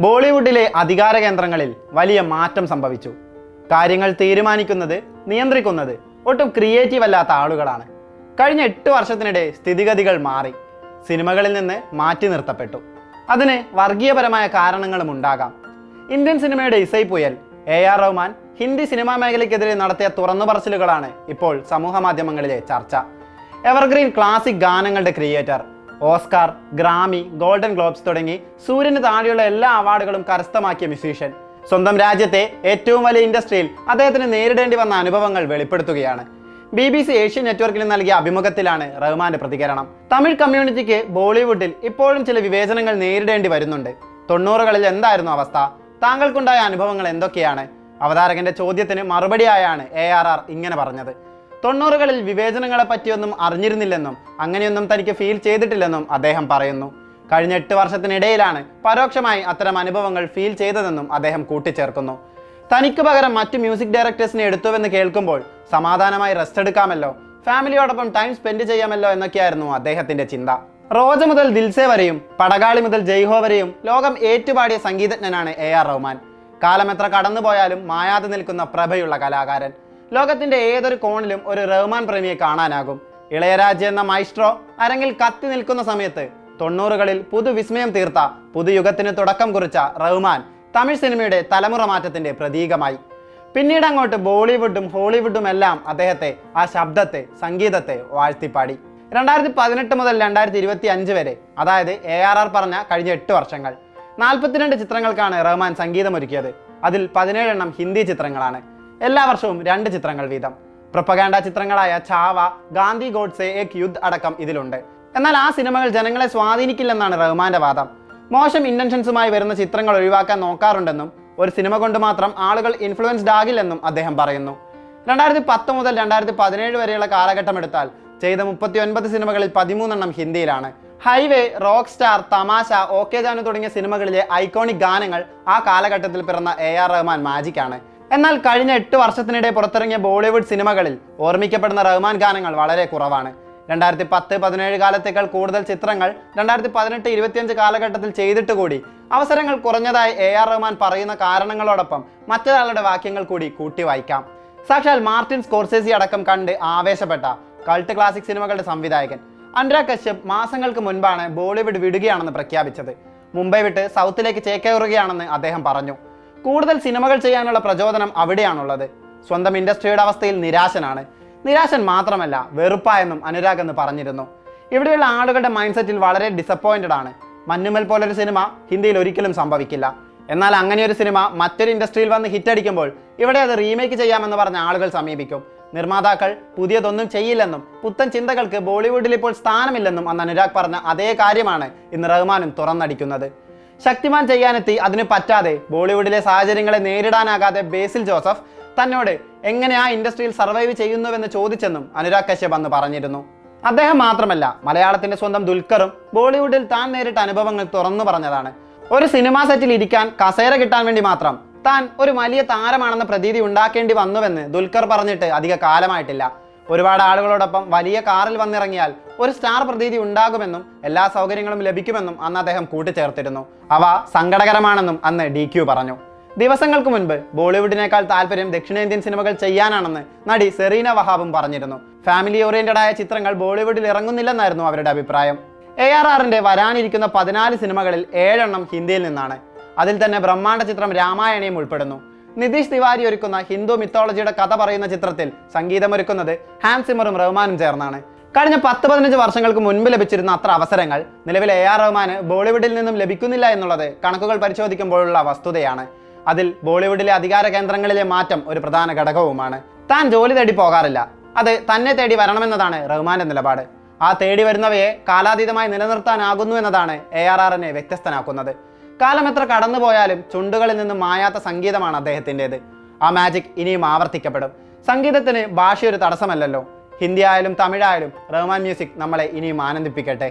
ബോളിവുഡിലെ അധികാര കേന്ദ്രങ്ങളിൽ വലിയ മാറ്റം സംഭവിച്ചു. കാര്യങ്ങൾ തീരുമാനിക്കുന്നത് നിയന്ത്രിക്കുന്നത് ഒട്ടും ക്രിയേറ്റീവ് അല്ലാത്ത ആളുകളാണ്. കഴിഞ്ഞ എട്ട് വർഷത്തിനിടെ സ്ഥിതിഗതികൾ മാറി. സിനിമകളിൽ നിന്ന് മാറ്റി നിർത്തപ്പെട്ടു. അതിന് വർഗീയപരമായ കാരണങ്ങളും ഉണ്ടാകാം. ഇന്ത്യൻ സിനിമയുടെ Isai Puyal A R Rahman Hindi cinema മേഖലയ്ക്കെതിരെ നടത്തിയ തുറന്നു പറച്ചിലുകളാണ് ഇപ്പോൾ സമൂഹ മാധ്യമങ്ങളിലെ ചർച്ച. Evergreen classic ഗാനങ്ങളുടെ creator Oscar Grammy Golden Globes തുടങ്ങി സൂര്യന് താഴെയുള്ള എല്ലാ അവാർഡുകളും കരസ്ഥമാക്കിയ മ്യൂസീഷ്യൻ സ്വന്തം രാജ്യത്തെ ഏറ്റവും വലിയ ഇൻഡസ്ട്രിയിൽ അദ്ദേഹത്തിന് നേരിടേണ്ടി വന്ന അനുഭവങ്ങൾ വെളിപ്പെടുത്തുകയാണ്. ബി ബി സി ഏഷ്യൻ നെറ്റ്വർക്കിന് നൽകിയ അഭിമുഖത്തിലാണ് റഹ്മാന്റെ പ്രതികരണം. തമിഴ് കമ്മ്യൂണിറ്റിക്ക് ബോളിവുഡിൽ ഇപ്പോഴും ചില വിവേചനങ്ങൾ നേരിടേണ്ടി വരുന്നുണ്ട്. തൊണ്ണൂറുകളിൽ എന്തായിരുന്നു അവസ്ഥ? താങ്കൾക്കുണ്ടായ അനുഭവങ്ങൾ എന്തൊക്കെയാണ്? അവതാരകന്റെ ചോദ്യത്തിന് മറുപടിയായാണ് എ ആർ ആർ ഇങ്ങനെ പറഞ്ഞത്. തൊണ്ണൂറുകളിൽ വിവേചനങ്ങളെ പറ്റിയൊന്നും അറിഞ്ഞിരുന്നില്ലെന്നും അങ്ങനെയൊന്നും തനിക്ക് ഫീൽ ചെയ്തിട്ടില്ലെന്നും അദ്ദേഹം പറയുന്നു. കഴിഞ്ഞ എട്ട് വർഷത്തിനിടയിലാണ് പരോക്ഷമായി അത്തരം അനുഭവങ്ങൾ ഫീൽ ചെയ്തതെന്നും അദ്ദേഹം കൂട്ടിച്ചേർക്കുന്നു. തനിക്ക് പകരം മറ്റ് മ്യൂസിക് ഡയറക്ടേഴ്സിനെ എടുത്തുവെന്ന് കേൾക്കുമ്പോൾ സമാധാനമായി റെസ്റ്റ് എടുക്കാമല്ലോ ഫാമിലിയോടൊപ്പം ടൈം സ്പെൻഡ് ചെയ്യാമല്ലോ എന്നൊക്കെയായിരുന്നു അദ്ദേഹത്തിന്റെ ചിന്ത. റോജ മുതൽ ദിൽസെ വരെയും പടകാളി മുതൽ ജയ്ഹോ വരെയും ലോകം ഏറ്റുപാടിയ സംഗീതജ്ഞനാണ് എ ആർ റഹ്മാൻ. കാലം എത്ര കടന്നുപോയാലും മായാതെ നിൽക്കുന്ന പ്രഭയുള്ള കലാകാരൻ. ലോകത്തിന്റെ ഏതൊരു കോണിലും ഒരു റഹ്മാൻ പ്രേമിയെ കാണാനാകും. ഇളയരാജ എന്ന മൈസ്ട്രോ അരങ്ങിൽ കത്തി നിൽക്കുന്ന സമയത്ത് തൊണ്ണൂറുകളിൽ പുതുവിസ്മയം തീർത്ത പുതുയുഗത്തിന് തുടക്കം കുറിച്ച റഹ്മാൻ തമിഴ് സിനിമയുടെ തലമുറ മാറ്റത്തിന്റെ പ്രതീകമായി. പിന്നീട് അങ്ങോട്ട് ബോളിവുഡും ഹോളിവുഡും എല്ലാം അദ്ദേഹത്തെ ആ ശബ്ദത്തെ സംഗീതത്തെ വാഴ്ത്തിപ്പാടി. രണ്ടായിരത്തി പതിനെട്ട് മുതൽ രണ്ടായിരത്തി ഇരുപത്തി അഞ്ച് വരെ അതായത് എ ആർ ആർ പറഞ്ഞ കഴിഞ്ഞ എട്ട് വർഷങ്ങൾ. നാൽപ്പത്തിരണ്ട് ചിത്രങ്ങൾക്കാണ് റഹ്മാൻ സംഗീതമൊരുക്കിയത്. അതിൽ പതിനേഴെണ്ണം ഹിന്ദി ചിത്രങ്ങളാണ്. എല്ലാ വർഷവും രണ്ട് ചിത്രങ്ങൾ വീതം. പ്രൊപ്പഗാൻഡ ചിത്രങ്ങളായ ചാവ ഗാന്ധി ഗോഡ്സെ എക് യുദ്ധ് അടക്കം ഇതിലുണ്ട്. എന്നാൽ ആ സിനിമകൾ ജനങ്ങളെ സ്വാധീനിക്കില്ലെന്നാണ് റഹ്മാന്റെ വാദം. മോശം ഇന്റൻഷൻസുമായി വരുന്ന ചിത്രങ്ങൾ ഒഴിവാക്കാൻ നോക്കാറുണ്ടെന്നും ഒരു സിനിമ കൊണ്ട് മാത്രം ആളുകൾ ഇൻഫ്ലുവൻസ്ഡ് ആകില്ലെന്നും അദ്ദേഹം പറയുന്നു. രണ്ടായിരത്തി പത്ത് മുതൽ രണ്ടായിരത്തി പതിനേഴ് വരെയുള്ള കാലഘട്ടം എടുത്താൽ ചെയ്ത മുപ്പത്തി ഒൻപത് സിനിമകളിൽ പതിമൂന്നെണ്ണം ഹിന്ദിയിലാണ്. Highway Rockstar Tamasha okay Jaanu തുടങ്ങിയ സിനിമകളിലെ ഐക്കോണിക് ഗാനങ്ങൾ ആ കാലഘട്ടത്തിൽ പിറന്ന എ ആർ റഹ്മാൻ മാജിക്കാണ് എന്നാൽ കഴിഞ്ഞ എട്ട് വർഷത്തിനിടെ പുറത്തിറങ്ങിയ ബോളിവുഡ് സിനിമകളിൽ ഓർമ്മിക്കപ്പെടുന്ന റഹ്മാൻ ഗാനങ്ങൾ വളരെ കുറവാണ്. രണ്ടായിരത്തി പത്ത് പതിനേഴ് കാലത്തേക്കാൾ കൂടുതൽ ചിത്രങ്ങൾ രണ്ടായിരത്തി പതിനെട്ട് ഇരുപത്തിയഞ്ച് കാലഘട്ടത്തിൽ ചെയ്തിട്ട് കൂടി അവസരങ്ങൾ കുറഞ്ഞതായി എ ആർ റഹ്മാൻ പറയുന്ന കാരണങ്ങളോടൊപ്പം മറ്റൊരാളുടെ വാക്യങ്ങൾ കൂടി കൂട്ടി വായിക്കാം. സാക്ഷാൽ മാർട്ടിൻ സ്കോർസേസി അടക്കം കണ്ട് ആവേശപ്പെട്ട കൾട്ട് ക്ലാസിക് സിനിമകളുടെ സംവിധായകൻ അനുരാഗ് കശ്യപ് മാസങ്ങൾക്ക് മുൻപാണ് ബോളിവുഡ് വിടുകയാണെന്ന് പ്രഖ്യാപിച്ചത്. മുംബൈ വിട്ട് സൗത്തിലേക്ക് ചേക്കേറുകയാണെന്ന് അദ്ദേഹം പറഞ്ഞു. കൂടുതൽ സിനിമകൾ ചെയ്യാനുള്ള പ്രചോദനം അവിടെയാണുള്ളത്. സ്വന്തം ഇൻഡസ്ട്രിയുടെ അവസ്ഥയിൽ നിരാശനാണ്. നിരാശൻ മാത്രമല്ല വെറുപ്പായെന്നും അനുരാഗ് എന്ന് പറഞ്ഞിരുന്നു. ഇവിടെയുള്ള ആളുകളുടെ മൈൻഡ് സെറ്റിൽ വളരെ ഡിസപ്പോയിന്റഡ് ആണ്. മഞ്ഞുമൽ പോലൊരു സിനിമ ഹിന്ദിയിൽ ഒരിക്കലും സംഭവിക്കില്ല. എന്നാൽ അങ്ങനെ ഒരു സിനിമ മറ്റൊരു ഇൻഡസ്ട്രിയിൽ വന്ന് ഹിറ്റ് അടിക്കുമ്പോൾ ഇവിടെ അത് റീമേക്ക് ചെയ്യാമെന്ന് പറഞ്ഞ ആളുകൾ സമീപിക്കും. നിർമ്മാതാക്കൾ പുതിയതൊന്നും ചെയ്യില്ലെന്നും പുത്തൻ ചിന്തകൾക്ക് ബോളിവുഡിൽ ഇപ്പോൾ സ്ഥാനമില്ലെന്നും അന്ന് അനുരാഗ് പറഞ്ഞ അതേ കാര്യമാണ് ഇന്ന് റഹ്മാനും തുറന്നടിക്കുന്നത്. ശക്തിമാൻ ചെയ്യാനെത്തി അതിന് പറ്റാതെ ബോളിവുഡിലെ സാഹചര്യങ്ങളെ നേരിടാനാകാതെ ബേസിൽ ജോസഫ് തന്നോട് എങ്ങനെ ആ ഇൻഡസ്ട്രിയിൽ സർവൈവ് ചെയ്യുന്നുവെന്ന് ചോദിച്ചെന്നും അനുരാഗ് കശ്യപ് അന്ന് പറഞ്ഞിരുന്നു. അദ്ദേഹം മാത്രമല്ല മലയാളത്തിന്റെ സ്വന്തം ദുൽഖറും ബോളിവുഡിൽ താൻ നേരിട്ട അനുഭവങ്ങൾ തുറന്നു പറഞ്ഞതാണ്. ഒരു സിനിമാ സെറ്റിൽ ഇരിക്കാൻ കസേര കിട്ടാൻ വേണ്ടി മാത്രം താൻ ഒരു വലിയ താരമാണെന്ന പ്രതീതി ഉണ്ടാക്കേണ്ടി വന്നുവെന്ന് ദുൽഖർ പറഞ്ഞിട്ട് അധിക കാലമായിട്ടില്ല. ഒരുപാട് ആളുകളോടൊപ്പം വലിയ കാറിൽ വന്നിറങ്ങിയാൽ ഒരു സ്റ്റാർ പ്രതീതി ഉണ്ടാകുമെന്നും എല്ലാ സൗകര്യങ്ങളും ലഭിക്കുമെന്നും അന്ന് അദ്ദേഹം കൂട്ടിച്ചേർത്തിരുന്നു. അവ സങ്കടകരമാണെന്നും അന്ന് ഡി ക്യു പറഞ്ഞു. ദിവസങ്ങൾക്ക് മുൻപ് ബോളിവുഡിനേക്കാൾ താല്പര്യം ദക്ഷിണേന്ത്യൻ സിനിമകൾ ചെയ്യാനാണെന്ന് നടി സെറീന വഹാബും പറഞ്ഞിരുന്നു. ഫാമിലി ഓറിയന്റഡ് ആയ ചിത്രങ്ങൾ ബോളിവുഡിൽ ഇറങ്ങുന്നില്ലെന്നായിരുന്നു അവരുടെ അഭിപ്രായം. എ ആർ ആറിന്റെ വരാനിരിക്കുന്ന പതിനാല് സിനിമകളിൽ ഏഴെണ്ണം ഹിന്ദിയിൽ നിന്നാണ്. അതിൽ തന്നെ ബ്രഹ്മാണ്ഡ ചിത്രം രാമായണയും ഉൾപ്പെടുന്നു. നിതീഷ് തിവാരി ഒരുക്കുന്ന ഹിന്ദു മിത്തോളജിയുടെ കഥ പറയുന്ന ചിത്രത്തിൽ സംഗീതമൊരുക്കുന്നത് ഹാൻസിമറും റഹ്മാനും ചേർന്നാണ്. കഴിഞ്ഞ പത്ത് പതിനഞ്ച് വർഷങ്ങൾക്ക് മുൻപ് ലഭിച്ചിരുന്ന അത്ര അവസരങ്ങൾ നിലവിൽ എ ആർ റഹ്മാന് ബോളിവുഡിൽ നിന്നും ലഭിക്കുന്നില്ല എന്നുള്ളത് കണക്കുകൾ പരിശോധിക്കുമ്പോഴുള്ള വസ്തുതയാണ്. അതിൽ ബോളിവുഡിലെ അധികാര കേന്ദ്രങ്ങളിലെ മാറ്റം ഒരു പ്രധാന ഘടകവുമാണ്. താൻ ജോലി തേടി പോകാറില്ല. അത് തന്നെ തേടി വരണമെന്നതാണ് റഹ്മാന്റെ നിലപാട്. ആ തേടി വരുന്നവയെ കാലാതീതമായി നിലനിർത്താനാകുന്നു എന്നതാണ് എ ആർ ആറിനെ വ്യത്യസ്തനാക്കുന്നത്. കാലം എത്ര കടന്നുപോയാലും ചുണ്ടുകളിൽ നിന്നും മായാത്ത സംഗീതമാണ് അദ്ദേഹത്തിന്റെത്. ആ മാജിക് ഇനിയും ആവർത്തിക്കപ്പെടും. സംഗീതത്തിന് ഭാഷയൊരു തടസ്സമല്ലല്ലോ. ഹിന്ദി ആയാലും തമിഴായാലും റഹ്മാൻ മ്യൂസിക് നമ്മളെ ഇനിയും ആനന്ദിപ്പിക്കട്ടെ.